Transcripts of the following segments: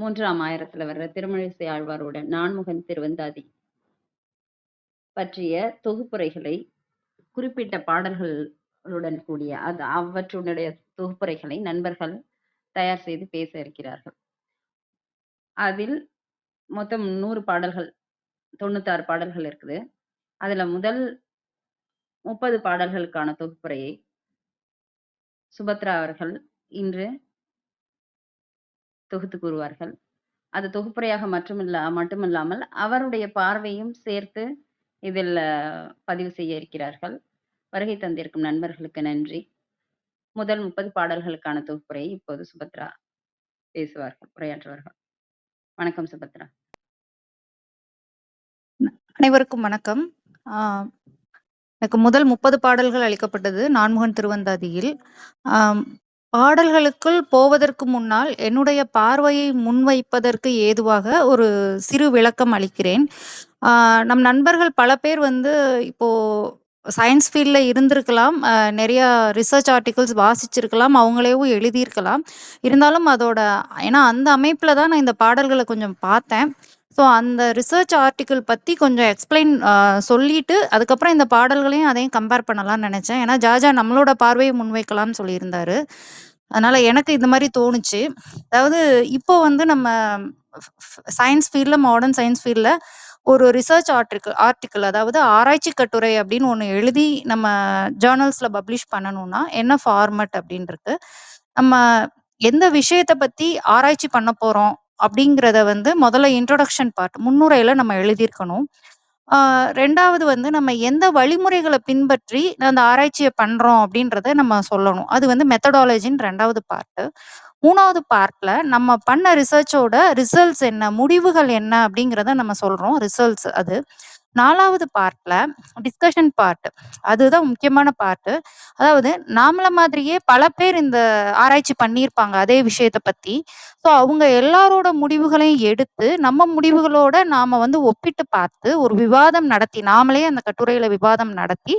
மூன்றாம் ஆயிரத்துல வர்ற திருமழிசை ஆழ்வாரோட நான்முகன் திருவந்தாதி பற்றிய தொகுப்புரைகளை குறிப்பிட்ட பாடல்களுடன் கூடிய அது அவற்றுடைய தொகுப்புரைகளை நண்பர்கள் தயார் செய்து பேச இருக்கிறார்கள். அதில் மொத்தம் நூறு பாடல்கள் தொண்ணூத்தாறு பாடல்கள் இருக்குது. அதுல முதல் முப்பது பாடல்களுக்கான தொகுப்புரையை சுபத்ரா அவர்கள் இன்று தொகுத்து கூறுவார்கள். அது தொகுப்புரையாக மட்டுமில்ல மட்டுமில்லாமல் அவருடைய பார்வையும் சேர்த்து இதில் பதிவு செய்ய இருக்கிறார்கள். வருகை தந்திருக்கும் நண்பர்களுக்கு நன்றி. முதல் முப்பது பாடல்களுக்கான தொகுப்புரையை இப்போது சுபத்ரா பேசுவார்கள் உரையாற்றுவார்கள். வணக்கம் சுபத்ரா. அனைவருக்கும் வணக்கம். ஆஹ் எனக்கு முதல் முப்பது பாடல்கள் அளிக்கப்பட்டது நான்முகன் திருவந்தாதியில். பாடல்களுக்குள் போவதற்கு முன்னால் என்னுடைய பார்வையை முன்வைப்பதற்கு ஏதுவாக ஒரு சிறு விளக்கம் அளிக்கிறேன். நம் நண்பர்கள் பல பேர் வந்து இப்போ சயின்ஸ் ஃபீல்ட்ல இருந்திருக்கலாம். ஆஹ் நிறைய ரிசர்ச் ஆர்டிகல்ஸ் வாசிச்சிருக்கலாம். அவங்களேவும் எழுதியிருக்கலாம். இருந்தாலும் அதோட ஏன்னா அந்த அமைப்புல தான் நான் இந்த பாடல்களை கொஞ்சம் பார்த்தேன். ஸோ அந்த ரிசர்ச் ஆர்டிக்கிள் பற்றி கொஞ்சம் எக்ஸ்பிளைன் சொல்லிட்டு அதுக்கப்புறம் இந்த பாடல்களையும் அதையும் கம்பேர் பண்ணலாம்னு நினச்சேன். ஏன்னா ஜாஜா நம்மளோட பார்வையை முன்வைக்கலாம்னு சொல்லியிருந்தாரு. அதனால எனக்கு இந்த மாதிரி தோணுச்சு. அதாவது இப்போ வந்து நம்ம சயின்ஸ் ஃபீல்டில் மாடர்ன் சயின்ஸ் ஃபீல்டில் ஒரு ரிசர்ச் ஆர்டிக்கிள் ஆர்டிக்கிள் அதாவது ஆராய்ச்சி கட்டுரை அப்படின்னு ஒன்று எழுதி நம்ம ஜேர்னல்ஸில் பப்ளிஷ் பண்ணணும்னா என்ன ஃபார்மட் அப்படின்றது நம்ம எந்த விஷயத்தை பற்றி ஆராய்ச்சி பண்ண போகிறோம் அப்படிங்கிறத வந்து முதல்ல இன்ட்ரொடக்ஷன் பார்ட் முன்னுரையில நம்ம எழுதியிருக்கணும். ரெண்டாவது வந்து நம்ம எந்த வழிமுறைகளை பின்பற்றி அந்த ஆராய்ச்சியை பண்றோம் அப்படின்றத நம்ம சொல்லணும். அது வந்து மெத்தடாலஜின்னு ரெண்டாவது பார்ட்டு மூணாவது பார்ட்ல நம்ம பண்ண ரிசர்ச்சோட ரிசல்ட்ஸ் என்ன முடிவுகள் என்ன அப்படிங்கிறத நம்ம சொல்றோம். ரிசல்ட்ஸ் அது. நாலாவது பார்ட்ல டிஸ்கஷன் பார்ட் அதுதான் முக்கியமான பார்ட் அதாவது நாமள மாதிரியே பல பேர் இந்த ஆராய்ச்சி பண்ணியிருப்பாங்க அதே விஷயத்த பத்தி. ஸோ அவங்க எல்லாரோட முடிவுகளையும் எடுத்து நம்ம முடிவுகளோட நாம வந்து ஒப்பிட்டு பார்த்து ஒரு விவாதம் நடத்தி நாமளே அந்த கட்டுரையில விவாதம் நடத்தி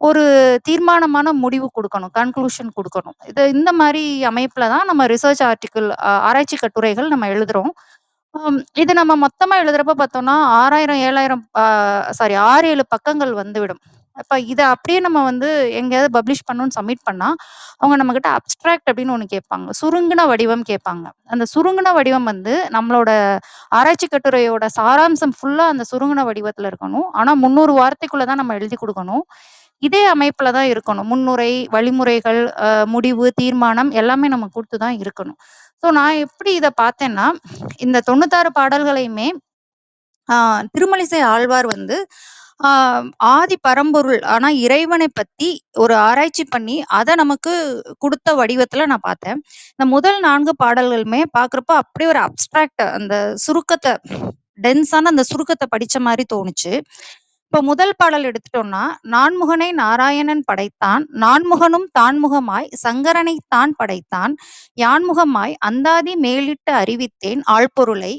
ஒரு தீர்மானமான முடிவு கொடுக்கணும் கன்க்ளூஷன் கொடுக்கணும். இது இந்த மாதிரி அமைப்புல தான் நம்ம ரிசர்ச் ஆர்டிக்கிள் ஆராய்ச்சி கட்டுரைகள் நம்ம எழுதுறோம். ஆம், இது நம்ம மொத்தமா எழுதுறப்ப பார்த்தோம்னா ஆறாயிரம் ஏழாயிரம் சாரி ஆறு ஏழு பக்கங்கள் வந்துவிடும். அப்ப இத அப்படியே நம்ம வந்து எங்கேயாவது பப்ளிஷ் பண்ணணும்னு சப்மிட் பண்ணா அவங்க நம்ம கிட்ட அப்ஸ்ட்ராக்ட் அப்படின்னு ஒண்ணு கேட்பாங்க. சுருங்கின வடிவம் கேட்பாங்க. அந்த சுருங்கின வடிவம் வந்து நம்மளோட ஆராய்ச்சி கட்டுரையோட சாராம்சம் ஃபுல்லா அந்த சுருங்கின வடிவத்துல இருக்கணும். ஆனா முந்நூறு வார்த்தைக்குள்ள தான் நம்ம எழுதி கொடுக்கணும். இதே அமைப்புல தான் இருக்கணும். முன்னுரை வழிமுறைகள் முடிவு தீர்மானம் எல்லாமே நம்ம கொடுத்து தான் இருக்கணும். ஸோ நான் எப்படி இதை பார்த்தேன்னா இந்த தொண்ணூத்தாறு பாடல்களையுமே ஆஹ் திருமலிசை ஆழ்வார் வந்து ஆஹ் ஆதி பரம்பொருள் ஆனா இறைவனை பத்தி ஒரு ஆராய்ச்சி பண்ணி அதை நமக்கு கொடுத்த வடிவத்துல நான் பார்த்தேன். இந்த முதல் நான்கு பாடல்களுமே பாக்குறப்ப அப்படியே ஒரு அப்டிராக்ட் அந்த சுருக்கத்தை டென்ஸான அந்த சுருக்கத்தை படிச்ச மாதிரி தோணுச்சு. இப்ப முதல் பாடல் எடுத்துட்டோம்னா நான்முகனை நாராயணன் படைத்தான் நான்முகனும் தான்முகமாய் சங்கரனை தான் படைத்தான் யான்முகமாய் அந்தாதி மேலிட்டு அறிவித்தேன் ஆழ்பொருளை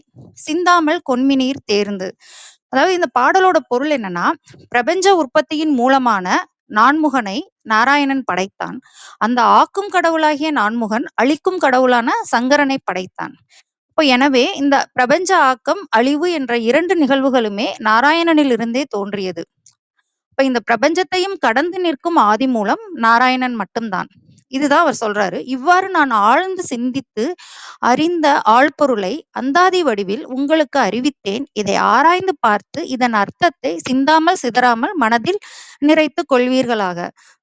சிந்தாமல் கொன்மினீர் தேர்ந்து. அதாவது இந்த பாடலோட பொருள் என்னன்னா பிரபஞ்ச உற்பத்தியின் மூலமான நான்முகனை நாராயணன் படைத்தான். அந்த ஆக்கும் கடவுளாகிய நான்முகன் அழிக்கும் கடவுளான சங்கரனை படைத்தான். எனவே இந்த பிரபஞ்ச ஆக்கம் அழிவு என்ற இரண்டு நிகழ்வுகளுமே நாராயணனில் இருந்தே தோன்றியது. இப்ப இந்த பிரபஞ்சத்தையும் கடந்து நிற்கும் ஆதி மூலம் நாராயணன் மட்டும்தான். இதுதான் அவர் சொல்றாரு. இவ்வாறு நான் ஆழ்ந்து சிந்தித்து அறிந்த ஆழ்பொருளை அந்தாதி வடிவில் உங்களுக்கு அறிவித்தேன். இதை ஆராய்ந்து பார்த்து இதன் அர்த்தத்தை சிந்தாமல் சிதறாமல் மனதில் நிறைத்து கொள்வீர்களாக.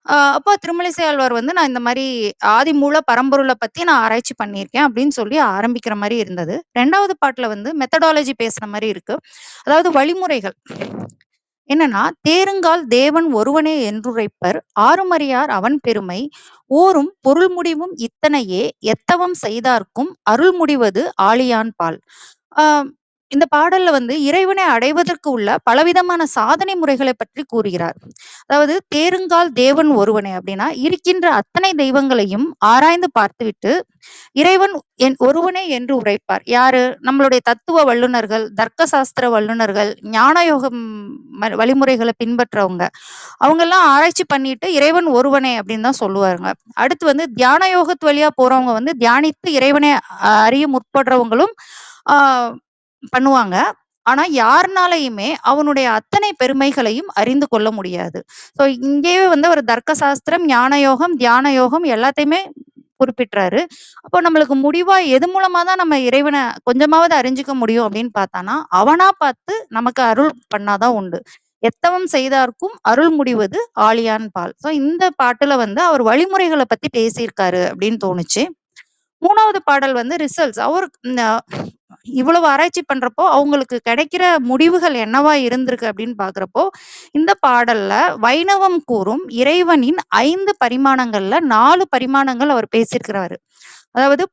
ஆஹ் அப்போ திருமலிசை ஆழ்வார் வந்து நான் இந்த மாதிரி ஆதி மூல பரம்பொருளை பத்தி நான் ஆராய்ச்சி பண்ணியிருக்கேன் அப்படின்னு சொல்லி ஆரம்பிக்கிற மாதிரி இருந்தது. ரெண்டாவது பாட்டுல வந்து மெத்தடாலஜி பேசுற மாதிரி இருக்கு. அதாவது வழிமுறைகள். என்னன்னா தேருங்கால் தேவன் ஒருவனே என்றுரைப்பர். ஆறுமறியார் அவன் பெருமை. ஊரும் பொருள் முடிவும் இத்தனையே. எத்தவம் செய்தார்க்கும் அருள் முடிவது ஆழியான் பால். ஆஹ் இந்த பாடல்ல வந்து இறைவனை அடைவதற்கு உள்ள பலவிதமான சாதனை முறைகளை பற்றி கூறுகிறார். அதாவது தேருங்கால் தேவன் ஒருவனே அப்படின்னா இருக்கின்ற அத்தனை தெய்வங்களையும் ஆராய்ந்து பார்த்துவிட்டு இறைவன் என் ஒருவனே என்று உரைப்பார். யாரு? நம்மளுடைய தத்துவ வல்லுனர்கள் தர்க்க சாஸ்திர வல்லுனர்கள் ஞான யோகம் வழிமுறைகளை பின்பற்றவங்க. அவங்க எல்லாம் ஆராய்ச்சி பண்ணிட்டு இறைவன் ஒருவனே அப்படின்னு தான் சொல்லுவாருங்க. அடுத்து வந்து தியான யோகத்து வழியா போறவங்க வந்து தியானித்து இறைவனை அஹ், அறிய முற்படுறவங்களும் ஆஹ் பண்ணுவாங்க. ஆனா யாருனாலையுமே அவனுடைய அத்தனை பெருமைகளையும் அறிந்து கொள்ள முடியாது. ஸோ இங்கேயே வந்து ஒரு தர்க்க சாஸ்திரம், ஞான யோகம், தியான யோகம் எல்லாத்தையுமே குறிப்பிட்டுறாரு அப்போ நம்மளுக்கு முடிவா எது மூலமா தான் நம்ம இறைவனை கொஞ்சமாவது அறிஞ்சுக்க முடியும் அப்படின்னு பார்த்தானா அவனா பார்த்து நமக்கு அருள் பண்ணாதான் உண்டு. எத்தவம் செய்தார்க்கும் அருள் முடிவது ஆலியான் பால். ஸோ இந்த பாட்டுல வந்து அவர் வழிமுறைகளை பத்தி பேசியிருக்காரு அப்படின்னு தோணுச்சு. மூணாவது பாடல் வந்து ரிசல்ட்ஸ். அவர் இவ்வளவு ஆராய்ச்சி பண்றப்போ, அவங்களுக்கு கிடைக்கிற முடிவுகள் என்னவா இருந்திருக்கு அப்படின்னு பாக்குறப்போ இந்த பாடல்ல வைணவம் கூறும் இறைவனின் ஐந்து பரிமாணங்கள்ல நாலு பரிமாணங்கள் அவர் பேசியிருக்கிறாரு. அதாவது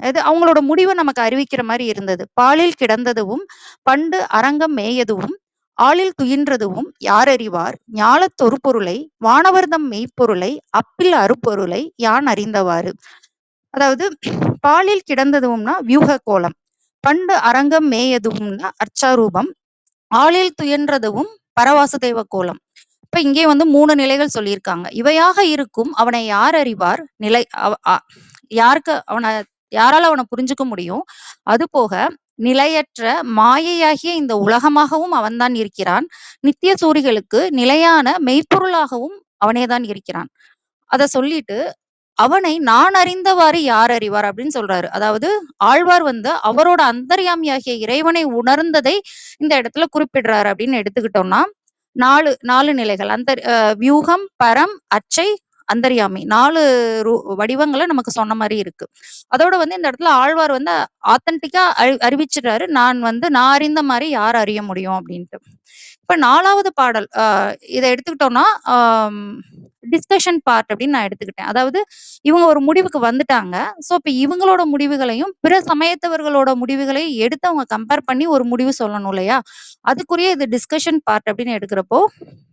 அது அவங்களோட முடிவை நமக்கு அறிவிக்கிற மாதிரி இருந்தது. "பாலில் கிடந்ததுவும், பண்டு அரங்கம் மேயதுவும், ஆளில் துயின்றதுவும் யாரறிவார்? ஞாலத் பொருளை வானவர்தம் மெய்ப்பொருளை, அப்பில் அருப்பொருளை யான் அறிந்தவாறு." அதாவது பாலில் கிடந்ததுவும்னா வியூக கோலம். பண்டு அரங்கம் மேயதும்னா அர்ச்சாரூபம். ஆலில் பரவாசு தெய்வ கோலம். இப்ப இங்கே வந்து மூணு நிலைகள் சொல்லியிருக்காங்க. இவையாக இருக்கும் அவனை யார் அறிவார்? நிலை அவ அ யாருக்கு அவனை யாரால அவனை புரிஞ்சுக்க முடியும்? அதுபோக நிலையற்ற மாயையாகிய இந்த உலகமாகவும் அவன்தான் இருக்கிறான். நித்திய சூரிகளுக்கு நிலையான மெய்ப்பொருளாகவும் அவனே தான் இருக்கிறான். அத சொல்லிட்டு, அவனை நான் அறிந்தவாறு யார் அறிவார்? அப்படின்னு சொல்றாரு. அதாவது ஆழ்வார் வந்து அவரோட அந்தர்யாமியாகிய இறைவனை உணர்ந்ததை இந்த இடத்துல குறிப்பிடுறாரு அப்படின்னு எடுத்துக்கிட்டோம்னா, 4 4 நிலைகள். அந்த வியூகம், பரம், அச்சை அந்தரியாமி நாலு ரூ வடிவங்களை நமக்கு சொன்ன மாதிரி இருக்கு. அதோட வந்து இந்த இடத்துல ஆழ்வார் வந்து ஆத்தென்டிக்கா அறி அறிவிச்சிடுறாரு நான் வந்து நான் அறிந்த மாதிரி யார் அறிய முடியும் அப்படின்ட்டு. இப்ப நாலாவது பாடல் ஆஹ் இதை எடுத்துக்கிட்டோம்னா, ஆஹ் டிஸ்கஷன் பார்ட் அப்படின்னு நான் எடுத்துக்கிட்டேன். அதாவது இவங்க ஒரு முடிவுக்கு வந்துட்டாங்க. ஸோ, இப்போ இவங்களோட முடிவுகளையும், பிற சமயத்தவர்களோட முடிவுகளையும் எடுத்து அவங்க கம்பேர் பண்ணி ஒரு முடிவு சொல்லணும் இல்லையா? அதுக்குரிய இது டிஸ்கஷன் பார்ட் அப்படின்னு எடுக்கிறப்போ,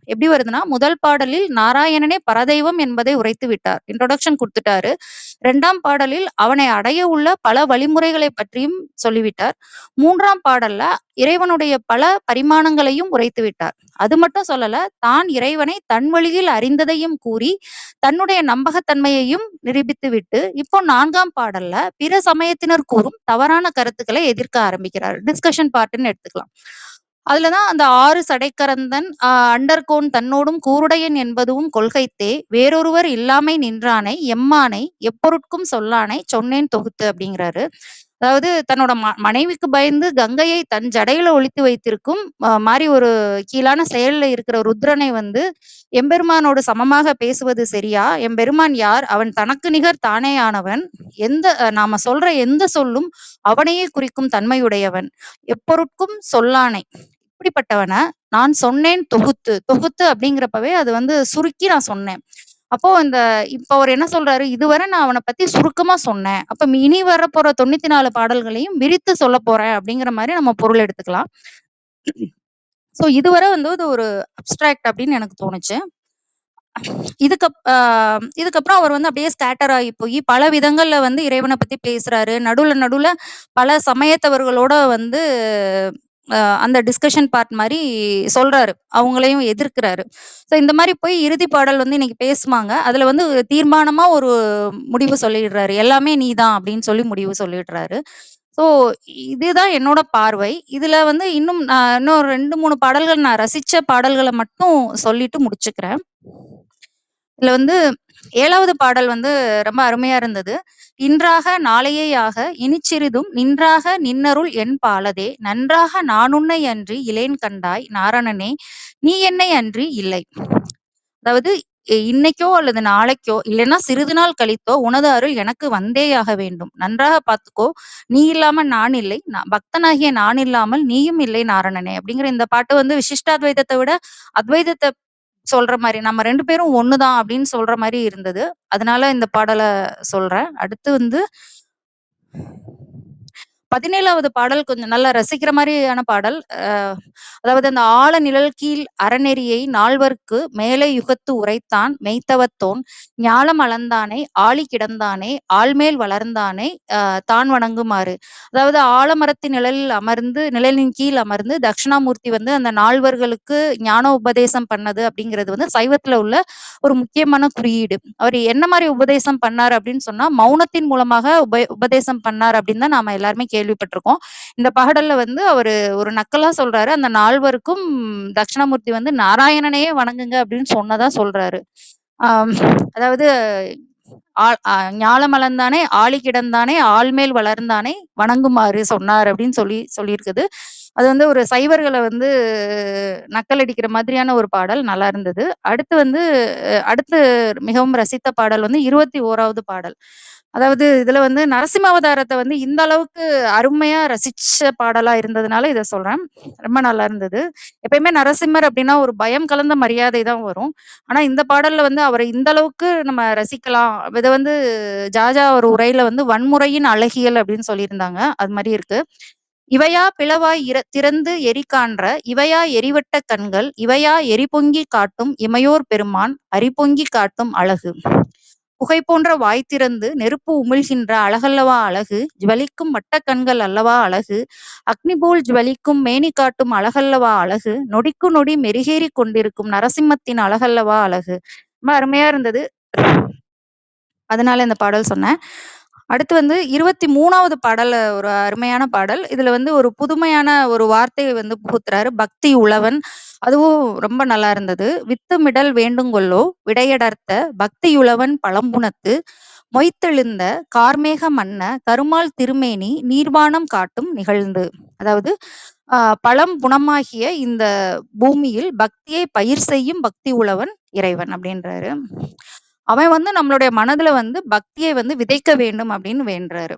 எப்படி வருதுன்னா, முதல் பாடலில் நாராயணனே பரதெய்வம் என்பதை உரைத்து விட்டார். இன்ட்ரோடக்ஷன் கொடுத்துட்டாரு இரண்டாம் பாடலில் அவனை அடைய உள்ள பல வழிமுறைகளைப் பற்றியும் சொல்லிவிட்டார். மூன்றாம் பாடல்ல இறைவனுடைய பல பரிமாணங்களையும் உரைத்து விட்டார். அது மட்டும் சொல்லல, தான் இறைவனை தன் வழியில் அறிந்ததையும் கூறி, தன்னுடைய நம்பகத்தன்மையையும் நிரூபித்து விட்டு இப்போ நான்காம் பாடல்ல பிற சமயத்தினர் கூறும் தவறான கருத்துக்களை எதிர்க்க ஆரம்பிக்கிறார். டிஸ்கஷன் பார்ட்டுன்னு எடுத்துக்கலாம். அதுலதான் அந்த ஆறு சடைக்கரந்தன் அண்டர்கோன் தன்னோடும் கூருடையன் என்பதுவும் கொள்கைத்தே, வேறொருவர் இல்லாமை நின்றானை, எம்மானை, எப்பொருட்கும் சொல்லானை, சொன்னேன் தொகுத்து அப்படிங்கிறாரு. அதாவது தன்னோட ம மனைவிக்கு பயந்து கங்கையை தன் ஜடையில ஒழித்து வைத்திருக்கும் மாதிரி ஒரு கீழான செயல்ல இருக்கிற ருத்ரனை வந்து, எம்பெருமானோடு சமமாக பேசுவது சரியா? எம்பெருமான் யார்? அவன் தனக்கு நிகர் தானேயானவன். எந்த நாம சொல்ற எந்த சொல்லும் அவனையே குறிக்கும் தன்மையுடையவன். எப்பொருட்கும் சொல்லானை. அப்படிப்பட்டவனை நான் சொன்னேன் தொகுத்து. தொகுத்து அப்படிங்கிறப்பவே அது வந்து சுருக்கி நான் சொன்னேன். அப்போ இந்த இப்போ அவர் என்ன சொல்றாரு? இதுவரை நான் அவனை பத்தி சுருக்கமா சொன்னேன். அப்ப இனி வரப்போற 94 பாடல்களையும் விரித்து சொல்ல போறேன் அப்படிங்கிற மாதிரி நம்ம பொருள் எடுத்துக்கலாம். ஸோ இதுவரை வந்து இது ஒரு அப்ஸ்ட்ராக்ட் அப்படின்னு எனக்கு தோணுச்சு. இதுக்கப் ஆஹ் இதுக்கப்புறம் அவர் வந்து அப்படியே ஸ்கேட்டர் ஆகி போய் பல விதங்கள்ல வந்து இறைவனை பத்தி பேசுறாரு. நடுவுல நடுவுல பல சமயத்தவர்களோட வந்து அந்த டிஸ்கஷன் பார்ட் மாதிரி சொல்றாரு. அவங்களையும் எதிர்க்கிறாரு. ஸோ இந்த மாதிரி போய் இறுதி பாடல் வந்து இன்னைக்கு பேசுவாங்க. அதுல வந்து தீர்மானமா ஒரு முடிவு சொல்லிடுறாரு. எல்லாமே நீ தான் அப்படின்னு சொல்லி முடிவு சொல்லிடுறாரு. ஸோ இதுதான் என்னோட பார்வை. இதுல வந்து இன்னும் நான் இன்னும் 2, 3 பாடல்கள் நான் ரசிச்ச பாடல்களை மட்டும் சொல்லிட்டு முடிச்சுக்கிறேன். இதுல வந்து ஏழாவது பாடல் வந்து ரொம்ப அருமையா இருந்தது. இன்றாக நாளையேயாக இனிச்சிறிதும் நின்றாக நின்னருள் என் பாலதே, நன்றாக நானுன்னை அன்றி இலேன் கண்டாய் நாரணனே, நீ என்னை அன்றி இல்லை. அதாவது இன்னைக்கோ அல்லது நாளைக்கோ, இல்லைன்னா சிறிது நாள் கழித்தோ உனது அருள் எனக்கு வந்தேயாக வேண்டும். நன்றாக பார்த்துக்கோ. நீ இல்லாம நான் இல்லை. பக்தனாகிய நான் இல்லாமல் நீயும் இல்லை நாரணனே. அப்படிங்கிற இந்த பாட்டு வந்து விசிஷ்டாத்வைதத்தை விட அத்வைதத்தை சொல்ற மாதிரி நம்ம ரெண்டு பேரும் ஒண்ணுதான் அப்படின்னு சொல்ற மாதிரி இருந்தது. அதனால இந்த பாடலை சொல்றேன். அடுத்து வந்து 17வது பாடல் கொஞ்சம் நல்லா ரசிக்கிற மாதிரியான பாடல். அதாவது அந்த "ஆழ நிழல் கீழ் அறநெறியை நால்வர்க்கு மேலே யுகத்து உரைத்தான் மெய்த்தவத்தோன், ஞாலம் அளந்தானே ஆழி கிடந்தானே ஆள்மேல் வளர்ந்தானே தான் வணங்குமாறு." அதாவது ஆலமரத்தின் நிழலில் அமர்ந்து நிழலின் கீழ் அமர்ந்து தட்சிணாமூர்த்தி வந்து அந்த நால்வர்களுக்கு ஞான உபதேசம் பண்ணது அப்படிங்கிறது வந்து சைவத்துல உள்ள ஒரு முக்கியமான குறியீடு. அவர் என்ன மாதிரி உபதேசம் பண்ணாரு அப்படின்னு சொன்னா, மௌனத்தின் மூலமாக உப உபதேசம் பண்ணாரு அப்படின்னு தான் நாம எல்லாருமே கேள்விப்பட்டிருக்கோம். இந்த பாடல்ல வந்து அவரு ஒரு நக்கலா சொல்றாரு. அந்த நால்வருக்கும் தட்சிணாமூர்த்தி வந்து நாராயணனையே வணங்குங்க அப்படின்னு சொன்னதா சொல்றாரு. ஆஹ் அதாவது ஆ- ஆளி கிடந்தானே ஆள்மேல் வளர்ந்தானே வணங்குமாறு சொன்னார் அப்படின்னு சொல்லி சொல்லியிருக்குது. அது வந்து ஒரு சைவர்களை வந்து நக்கல் அடிக்கிற மாதிரியான ஒரு பாடல் நல்லா இருந்தது. அடுத்து வந்து அடுத்து மிகவும் ரசித்த பாடல் வந்து இருபத்தி ஓராவது பாடல். அதாவது இதுல வந்து நரசிம்மாவதாரத்தை வந்து இந்த அளவுக்கு அருமையா ரசிச்ச பாடலா இருந்ததுனால இதை சொல்றேன். ரொம்ப நல்லா இருந்தது. எப்பயுமே நரசிம்மர் அப்படின்னா ஒரு பயம் கலந்த மரியாதை தான் வரும். ஆனா இந்த பாடல்ல வந்து அவரை இந்த அளவுக்கு நம்ம ரசிக்கலாம். இதை வந்து ஜாஜா ஒரு உரையில வந்து வன்முறையின் அழகியல் அப்படின்னு சொல்லியிருந்தாங்க. அது மாதிரி இருக்கு. இவையா பிளவாய் இர திறந்து எரி காண்ற இவையா எரிவட்ட கண்கள் இவையா எரிபொங்கி காட்டும் இமையோர் பெருமான் அரிபொங்கி காட்டும் அழகு புகை போன்ற வாய் திறந்து நெருப்பு உமிழ்கின்ற அழகல்லவா அழகு ஜுவலிக்கும் மட்ட கண்கள் அல்லவா அழகு அக்னி போல் ஜுவலிக்கும் மேனி காட்டும் அழகல்லவா அழகு நொடிக்கு நொடி மெருகேறி கொண்டிருக்கும் நரசிம்மத்தின் அழகல்லவா அழகு. ரொம்ப அருமையா இருந்தது. அதனால இந்த பாடல் சொன்னேன். அடுத்து வந்து இருபத்தி மூணாவது பாடல் ஒரு அருமையான பாடல். இதுல வந்து ஒரு புதுமையான ஒரு வார்த்தையை வந்து புகுத்துறாரு. பக்தி உழவன். அதுவும் ரொம்ப நல்லா இருந்தது. வித்துமிடல் வேண்டுங்கொல்லோ வேண்டுங்கொள்ளோ விடையடர்த்த பக்தியுழவன் பழம்புணத்து மொய்த்தெழுந்த கார்மேக மன்ன கருமால் திருமேனி நீர்வாணம் காட்டும் நிகழ்ந்து. அதாவது ஆஹ் பழம் புணமாகிய இந்த பூமியில் பக்தியை பயிர் செய்யும் பக்தி உழவன் இறைவன் அப்படின்றாரு. அவன் வந்து நம்மளுடைய மனதுல வந்து பக்தியை வந்து விதைக்க வேண்டும் அப்படின்னு வேண்டுறாரு.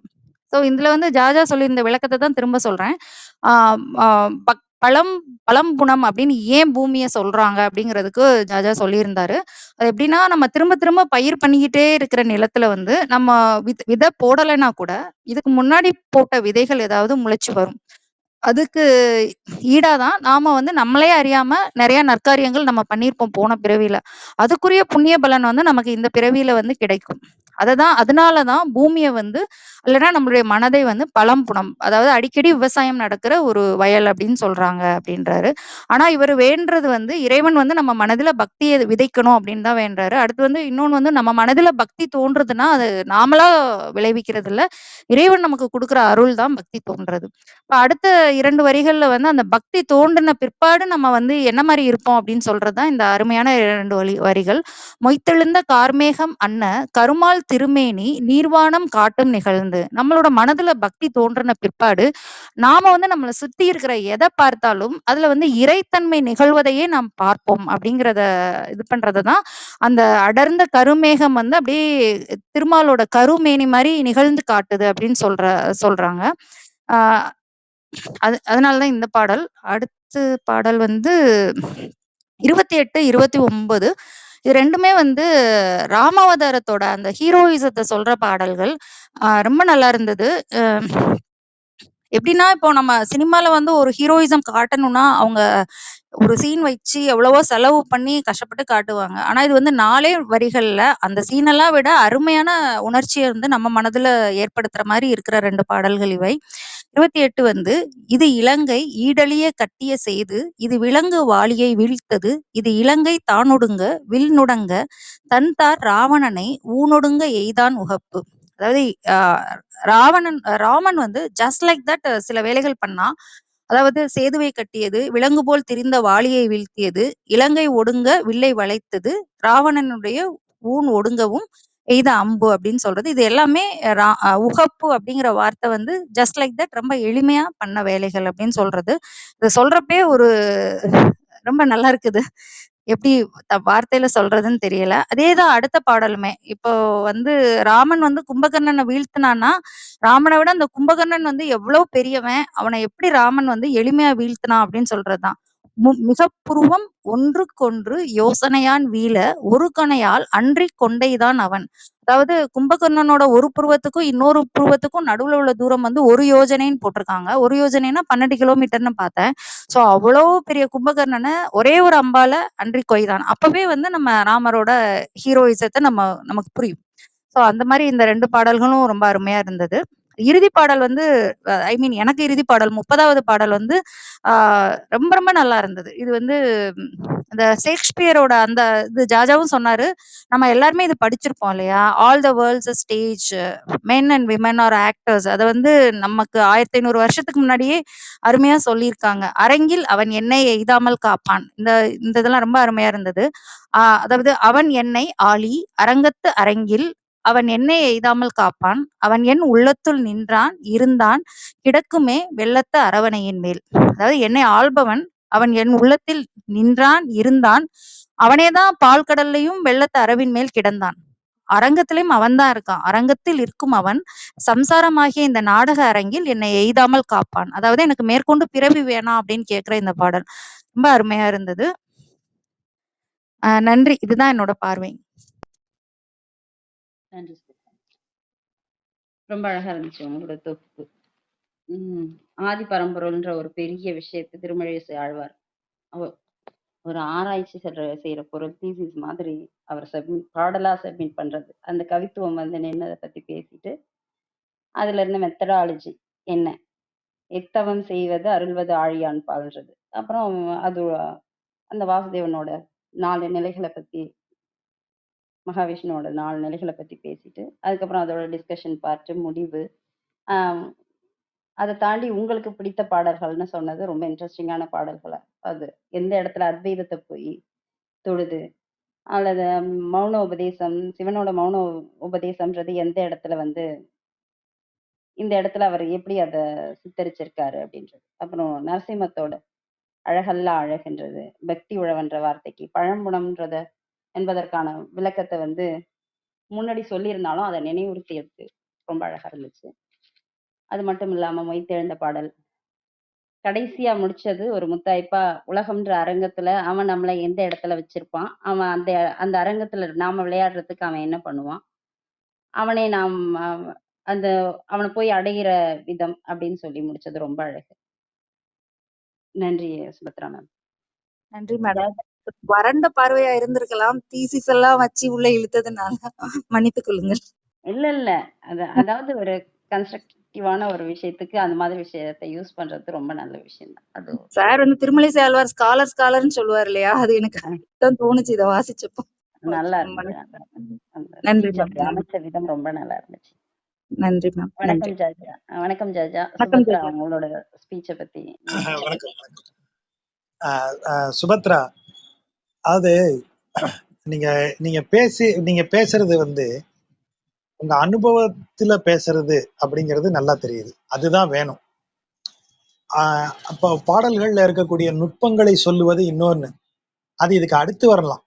ஸோ இதுல வந்து ஜாஜா சொல்லியிருந்த விளக்கத்தை தான் திரும்ப சொல்றேன். ஆஹ் ஆஹ் பக்- பழம் பழம்புணம் அப்படின்னு ஏன் பூமியை சொல்றாங்க அப்படிங்கிறதுக்கு ஜாஜா சொல்லியிருந்தாரு. அது எப்படின்னா நம்ம திரும்ப திரும்ப பயிர் பண்ணிக்கிட்டே இருக்கிற நிலத்துல வந்து நம்ம வித விதை போடலைன்னா கூட இதுக்கு முன்னாடி போட்ட விதைகள் ஏதாவது முளைச்சு வரும். அதுக்கு ஈடாதான் நாம வந்து நம்மளே அறியாம நிறைய நற்காரியங்கள் நம்ம பண்ணியிருப்போம் போன பிறவியில. அதுக்குரிய புண்ணிய பலன் வந்து நமக்கு இந்த பிறவியில வந்து கிடைக்கும். அததான் அதனாலதான் பூமியை வந்து இல்லைன்னா நம்மளுடைய மனதை வந்து பழம் புணம் அதாவது அடிக்கடி விவசாயம் நடக்கிற ஒரு வயல் அப்படின்னு சொல்றாங்க அப்படின்றாரு. ஆனா இவர் வேண்டுறது வந்து இறைவன் வந்து நம்ம மனதுல பக்தியை விதைக்கணும் அப்படின்னு தான் வேண்டுறாரு. அடுத்து வந்து இன்னொன்னு வந்து நம்ம மனதுல பக்தி தோன்றதுன்னா அது நாமளா விளைவிக்கிறது இல்ல. இறைவன் நமக்கு கொடுக்குற அருள் தான் பக்தி தோன்றது. இப்ப அடுத்த இரண்டு வரிகள்ல வந்து அந்த பக்தி தோன்றின பிற்பாடு நம்ம வந்து என்ன மாதிரி இருப்போம் அப்படின்னு சொல்றதுதான் இந்த அருமையான இரண்டு வரி வரிகள். மொய்த்தெழுந்த கார்மேகம் அன்ன கருமால் திருமேனி நீர்வாணம் காட்டும் நிகழ்ந்து. நம்மளோட மனதுல பக்தி தோன்றின பிற்பாடு நாம வந்து நம்மளை சுத்தி இருக்கிற எதை பார்த்தாலும் அதுல வந்து இறைத்தன்மை நிகழ்வதையே நாம் பார்ப்போம் அப்படிங்கிறத இது பண்றதுதான். அந்த அடர்ந்த கருமேகம் வந்து அப்படியே திருமாலோட கருமேனி மாதிரி நிகழ்ந்து காட்டுது அப்படின்னு சொல்ற சொல்றாங்க. ஆஹ் அது அதனாலதான் இந்த பாடல். அடுத்து பாடல் வந்து இருபத்தி எட்டு இருபத்தி ஒன்பது. இது ரெண்டுமே வந்து ராமாவதாரத்தோட அந்த ஹீரோயிசத்தை சொல்ற பாடல்கள். ரொம்ப நல்லா இருந்தது. எப்படின்னா இப்போ நம்ம சினிமால வந்து ஒரு ஹீரோயிசம் காட்டணும்னா அவங்க ஒரு சீன் வச்சு எவ்வளவோ செலவு பண்ணி கஷ்டப்பட்டு காட்டுவாங்க. ஆனா இது வந்து நாலே வரிகள்ல அந்த சீனெல்லாம் விட அருமையான உணர்ச்சியை வந்து நம்ம மனதுல ஏற்படுத்துற மாதிரி இருக்கிற ரெண்டு பாடல்கள் இவை. இருபத்தி எட்டு வந்து இது இலங்கை ஈடலிய கட்டிய செய்து இது விலங்கு வாளியை வீழ்த்தது இது இலங்கை தானொடுங்க வில் நுடங்க தன்தார் ராவணனை ஊனொடுங்க எய்தான் உகப்பு. அதாவது ஆஹ் ராவணன் ராமன் வந்து ஜஸ்ட் லைக் தட் சில வேலைகள் பண்ணா. அதாவது சேதுவை கட்டியது விலங்கு போல் திரிந்த வாளியை வீழ்த்தியது இலங்கை ஒடுங்க வில்லை வளைத்தது ராவணனுடைய ஊன் ஒடுங்கவும் எய்த அம்பு அப்படின்னு சொல்றது. இது எல்லாமே உகப்பு அப்படிங்கிற வார்த்தை வந்து ஜஸ்ட் லைக் தட் ரொம்ப எளிமையா பண்ண வேலைகள் அப்படின்னு சொல்றது. இது சொல்றப்பே ஒரு ரொம்ப நல்லா இருக்குது. எப்படி வார்த்தையில சொல்றதுன்னு தெரியல. அதேதான் அடுத்த பாடலுமே. இப்போ வந்து ராமன் வந்து கும்பகர்ணனை வீழ்த்தினான்னா ராமனை விட அந்த கும்பகர்ணன் வந்து எவ்வளவு பெரியவன் அவனை எப்படி ராமன் வந்து எளிமையா வீழ்த்தினான் அப்படின்னு சொல்றதுதான். மு- புருவம் ஒன்றுக்கொன்று யோசனையான் வீழ ஒரு கணையால் அன்றி கொண்டைதான் அவன். அதாவது கும்பகர்ணனோட ஒரு புருவத்துக்கும் இன்னொரு புருவத்துக்கும் நடுவுல உள்ள தூரம் வந்து ஒரு யோஜனைன்னு போட்டிருக்காங்க. ஒரு யோஜனைனா பன்னெண்டு கிலோமீட்டர்னு பார்த்தேன். சோ அவ்வளோ பெரிய கும்பகர்ணனை ஒரே ஒரு அம்பால அன்றி கொய்தான். அப்பவே வந்து நம்ம ராமரோட ஹீரோயிசத்தை நம்ம நமக்கு புரியும். ஸோ அந்த மாதிரி இந்த ரெண்டு பாடல்களும் ரொம்ப அருமையா இருந்தது. இறுதி பாடல் வந்து ஐ மீன் எனக்கு இறுதி பாடல் 30வது பாடல் வந்து ரொம்ப ரொம்ப நல்லா இருந்தது. இது வந்து இந்த அந்த ஷேக்ஸ்பியரோட அந்த இது ஜாஜாவும் சொன்னாரு. நம்ம எல்லாருமே இது படிச்சிருப்போம் இல்லையா? All the world's stage men and women are actors. அதை வந்து நமக்கு 1500 வருஷத்துக்கு முன்னாடியே அருமையா சொல்லியிருக்காங்க. அரங்கில் அவன் என்னை எய்தாமல் காப்பான். இந்த இந்த இதெல்லாம் ரொம்ப அருமையா இருந்தது. அதாவது அவன் என்னை ஆழி அரங்கத்து அரங்கில் அவன் என்னை எய்தாமல் காப்பான். அவன் என் உள்ளத்துள் நின்றான் இருந்தான் கிடக்குமே வெள்ளத்த அரவணையின் மேல். அதாவது என்னை ஆள்பவன் அவன் என் உள்ளத்தில் நின்றான் இருந்தான். அவனே தான் பால் கடல்லயும் வெள்ளத்த அரவின் மேல் கிடந்தான். அரங்கத்திலையும் அவன்தான் இருக்கான். அரங்கத்தில் இருக்கும் அவன் சம்சாரமாகிய இந்த நாடக அரங்கில் என்னை எய்தாமல் காப்பான். அதாவது எனக்கு மேற்கொண்டு பிறவி வேணாம் அப்படின்னு கேட்கிற இந்த பாடல். ரொம்ப அருமையா இருந்தது. நன்றி. இதுதான் என்னோட பார்வை. நன்றி ரொம்ப அழகா இருந்துச்சு உங்களோட தொகுப்பு. உம் ஆதி பரம்பொருள்ன்ற ஒரு பெரிய விஷயத்தை திருமழிசை ஆழ்வார். அவர் ஒரு ஆராய்ச்சி செல்ற செய்யற பொருள் தீசிஸ் மாதிரி அவர் சப்மிட் பாடலா சப்மிட் பண்றது. அந்த கவித்துவம் வந்து நின்னத பத்தி பேசிட்டு, அதுல இருந்த மெத்தடாலஜி என்ன? எத்தவம் செய்வது அருள்வது ஆழியான் பாடுறது அப்புறம் அது அந்த வாசுதேவனோட நாலு நிலைகளை பத்தி மகாவிஷ்ணுவோட நாலு நிலைகளை பத்தி பேசிட்டு, அதுக்கப்புறம் அதோட டிஸ்கஷன் பார்ட்டு முடிவு. அதை தாண்டி உங்களுக்கு பிடித்த பாடல்கள்னு சொன்னது ரொம்ப இன்ட்ரஸ்டிங்கான பாடல்களை அது. எந்த இடத்துல அத்வைதத்தை போய் தொடுது. அல்லது மௌன உபதேசம், சிவனோட மௌன உபதேசம்ன்றது எந்த இடத்துல வந்து இந்த இடத்துல அவர் எப்படி அதை சித்தரிச்சிருக்காரு அப்படின்றது. அப்புறம் நரசிம்மத்தோட அழகல்லா அழகுன்றது, பக்தி உழவன்ற வார்த்தைக்கு பழம்புணம்ன்றத என்பதற்கான விளக்கத்தை வந்து முன்னாடி சொல்லியிருந்தாலும், அத நினைவுறுத்தியது ரொம்ப அழகா இருந்துச்சு. அது மட்டும் இல்லாம மொய்த்தெழுந்த பாடல். கடைசியா முடிச்சது ஒரு முத்தாய்ப்பா உலகம்ன்ற அரங்கத்துல அவன் நம்மளை எந்த இடத்துல வச்சிருப்பான்? அவன் அந்த அந்த அரங்கத்துல நாம விளையாடுறதுக்கு அவன் என்ன பண்ணுவான்? அவனை நாம் அந்த அவனை போய் அடைகிற விதம் அப்படின்னு சொல்லி முடிச்சது ரொம்ப அழகு. நன்றி சுபத்ரா மேம். நன்றி மேடம். வறண்ட பார்வையா இருந்திருக்கலாம். தீசிஸ் எல்லாம் வச்சு உள்ள இழுத்ததுனால மன்னித்துக் கொள்ளுங்கள். இல்ல, இல்ல. அது அதாவது ஒரு கன்ஸ்ட்ரக்டிவான ஒரு விஷயத்துக்கு அந்த மாதிரி விஷயத்த யூஸ் பண்றது ரொம்ப நல்ல விஷயம் தான். அது சார் வந்து திருமலிசை ஆழ்வார் ஸ்காலர் ஸ்காலர்ன்னு சொல்லுவார் இல்லையா? அது எனக்கு. தான் தோணுச்சு இத வாசிச்சப்போ. நல்லா இருந்துச்சு. நன்றி அமைச்ச விதம் ரொம்ப நல்லா இருந்துச்சு. நன்றி மேம். வணக்கம் ஜாஜா. வணக்கம் ஜாஜா. வணக்கம் சுபத்ரா. உங்களோட ஸ்பீச்ச பத்தி வணக்கம் சுபத்ரா அதாவது நீங்க நீங்க பேசி நீங்க பேசுறது வந்து உங்க அனுபவத்துல பேசுறது அப்படிங்கிறது நல்லா தெரியுது. அதுதான் வேணும். ஆஹ் அப்போ பாடல்கள்ல இருக்கக்கூடிய நுட்பங்களை சொல்லுவது இன்னொன்னு. அது இதுக்கு அடுத்து வரலாம்.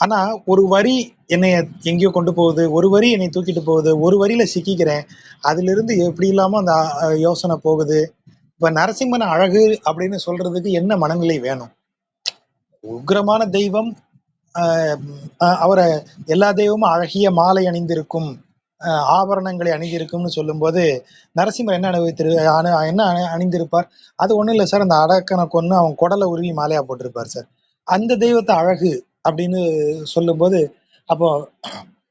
ஆனா ஒரு வரி என்னைய எங்கேயோ கொண்டு போகுது ஒரு வரி என்னை தூக்கிட்டு போகுது ஒரு வரியில சிக்கிக்கிறேன் அதுல இருந்து எப்படி இல்லாம அந்த யோசனை போகுது? இப்ப நரசிம்மன் அழகு அப்படின்னு சொல்றதுக்கு என்ன மனநிலை வேணும்? உக்ரமான தெய்வம் அவரை எல்லா தெய்வமும் அழகிய மாலை அணிந்திருக்கும் ஆபரணங்களை அணிந்திருக்கும்னு சொல்லும்போது நரசிம்மர் என்ன அனுபவித்திரு அணு என்ன அணிந்திருப்பார்? அது ஒன்றும் இல்லை சார். அந்த அடக்கனை கொன்று அவன் குடலை உருவி மாலையா போட்டிருப்பார் சார். அந்த தெய்வத்தை அழகு அப்படின்னு சொல்லும்போது அப்போ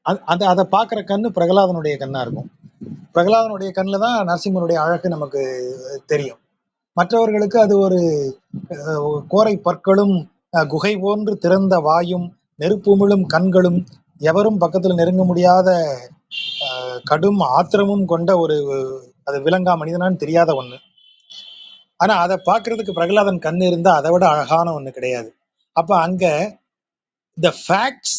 அந்த அதை அதை பார்க்குற கண்ணு பிரகலாதனுடைய கண்ணா இருக்கும். பிரகலாதனுடைய கண்ணில் தான் நரசிம்மனுடைய அழகு நமக்கு தெரியும். மற்றவர்களுக்கு அது ஒரு கோரை பற்களும் குகை போன்று திறந்த வாயும் நெருப்புமிழும் கண்களும் எவரும் பக்கத்துல நெருங்க முடியாத கடும் ஆத்திரமும் கொண்ட ஒரு அது விலங்கா மனிதனான்னு தெரியாத ஒண்ணு. ஆனா அதை பாக்குறதுக்கு பிரகலாதன் கண் இருந்தா அதை விட அழகான ஒண்ணு கிடையாது. அப்ப அங்க இந்த ஃபேக்ட்ஸ்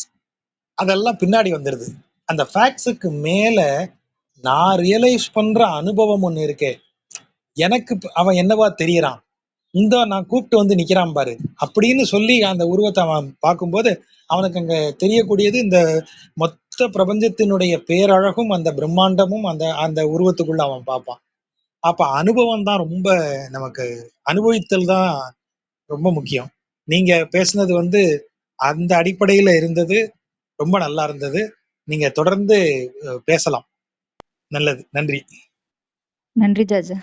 அதெல்லாம் பின்னாடி வந்துருது. அந்த ஃபேக்ட்ஸுக்கு மேல நான் ரியலைஸ் பண்ற அனுபவம் ஒண்ணு இருக்கே. எனக்கு அவன் என்னவா தெரியறான்? இந்த நான் கூப்பிட்டு வந்து நிக்கிறான் பாரு. அப்படின்னு சொல்லி அந்த உருவத்தை அவன் பார்க்கும்போது அவனுக்கு அங்க தெரியக்கூடியது இந்த மொத்த பிரபஞ்சத்தினுடைய பேரழகும் அந்த பிரம்மாண்டமும் அந்த அந்த உருவத்துக்குள்ள அவன் பார்ப்பான். அப்ப அனுபவம் தான் ரொம்ப நமக்கு அனுபவித்தல் தான் ரொம்ப முக்கியம். நீங்க பேசுனது வந்து அந்த அடிப்படையில இருந்தது ரொம்ப நல்லா இருந்தது. நீங்க தொடர்ந்து பேசலாம். நல்லது. நன்றி. நன்றி ஜாஜா.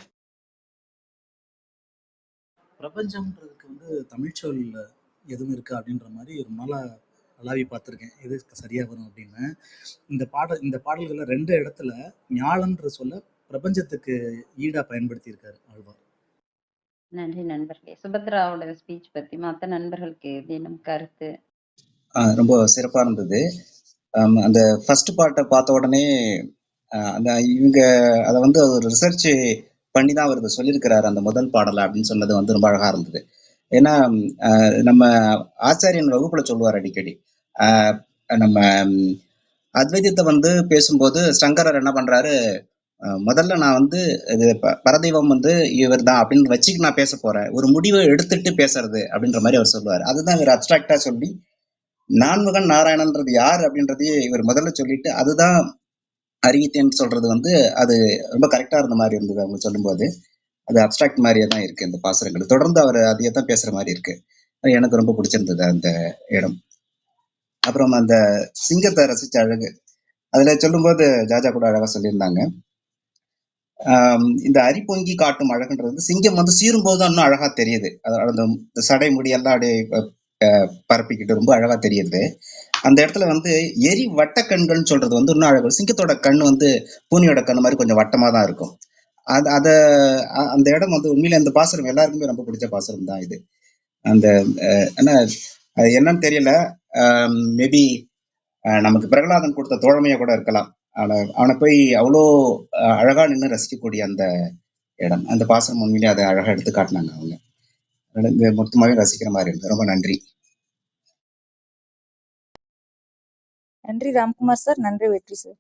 பிரபஞ்சம்ன்றதுக்கு வந்து தமிழ் சொல் எதுவும் இருக்கா அப்படின்ற மாதிரி ரொம்ப நாளா அலாவி பார்த்துருக்கேன். எது சரியா வரும் அப்படின்னு. இந்த பாடல் இந்த பாடல்களில் ரெண்டு இடத்துல ஞாழன்ற சொல்ல பிரபஞ்சத்துக்கு ஈடா பயன்படுத்தியிருக்காரு ஆழ்வார். நன்றி நண்பர்களே. சுபத்ராவோட ஸ்பீச் பத்தி மத்த நண்பர்களுக்கு ஏதேனும் கருத்து? ரொம்ப சிறப்பா இருந்தது. அந்த ஃபர்ஸ்ட் பார்ட்டை பார்த்த உடனே அந்த இவங்க அதை வந்து ஒரு ரிசர்ச் பண்ணி தான் அவர் இதை சொல்லியிருக்கிறாரு அந்த முதல் பாடலை அப்படின்னு சொன்னது வந்து ரொம்ப அழகா இருந்தது. ஏன்னா ஆஹ் நம்ம ஆச்சாரியன் வகுப்புல சொல்லுவார் அடிக்கடி. நம்ம அத்வைதத்தை வந்து பேசும்போது சங்கரர் என்ன பண்றாரு முதல்ல நான் வந்து இது ப- பரதெய்வம் வந்து இவர் தான் அப்படின்னு வச்சுக்கு நான் பேச போறேன். ஒரு முடிவை எடுத்துட்டு பேசுறது அப்படின்ற மாதிரி அவர் சொல்லுவார். அதுதான் இவர் அப்டிராக்டா சொல்லி நான்முகன் நாராயணன்றது யார் அப்படின்றதையே இவர் முதல்ல சொல்லிட்டு அதுதான் அறிவித்தேன்னு சொல்றது வந்து அது ரொம்ப கரெக்டா இருந்த மாதிரி இருந்தது அவங்க சொல்லும்போது. அது அப்ஸ்ட்ராக்ட் மாதிரியே தான் இருக்கு இந்த பாசுரங்கள். தொடர்ந்து அவர் அதையே தான் பேசுற மாதிரி இருக்கு. அது எனக்கு ரொம்ப பிடிச்சிருந்தது அந்த இடம். அப்புறம் அந்த சிங்கத்தை ரசிச்ச அழகு. அதுல சொல்லும்போது ஜாஜா கூட அழகா சொல்லியிருந்தாங்க. ஆம், இந்த அரிப்பொங்கி காட்டும் அழகுன்றது வந்து சிங்கம் வந்து சீரும் போது இன்னும் அழகா தெரியுது. அந்த சடை முடியெல்லாம் அப்படியே பரப்பிக்கிட்டு ரொம்ப அழகா தெரியுது. அந்த இடத்துல வந்து எரி வட்ட கண்கள்னு சொல்றது வந்து இன்னும் அழகு. சிங்கத்தோட கண் வந்து பூனியோட கண் மாதிரி கொஞ்சம் வட்டமா தான் இருக்கும். அது அத அந்த இடம் வந்து உண்மையில அந்த பாசுரம் எல்லாருக்குமே ரொம்ப பிடிச்ச பாசுரம் தான் இது. அந்த என்ன அது என்னன்னு தெரியல. மேபி நமக்கு பிரகலாதன் கொடுத்த தோழமையா கூட இருக்கலாம். ஆனா அவனை போய் அவ்வளோ அழகா நின்று ரசிக்கக்கூடிய அந்த இடம். அந்த பாசனம் உண்மையிலேயே அதை அழகா எடுத்து காட்டினாங்க அவங்க. மொத்தமாவே ரசிக்கிற மாதிரி இருந்தது ரொம்ப நன்றி. நன்றி ராம்குமார் சார். நன்றி வெற்றி சார்.